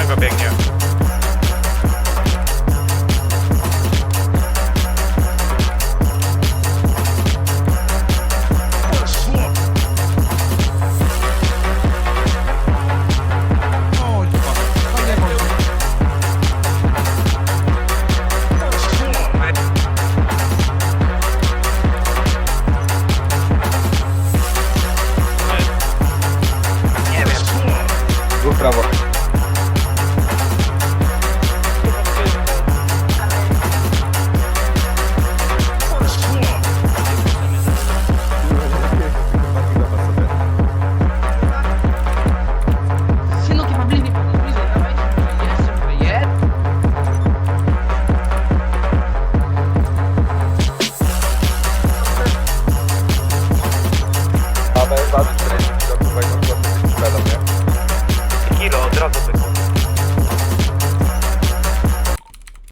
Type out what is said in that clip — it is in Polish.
Tak jednego biegnie. Prawo.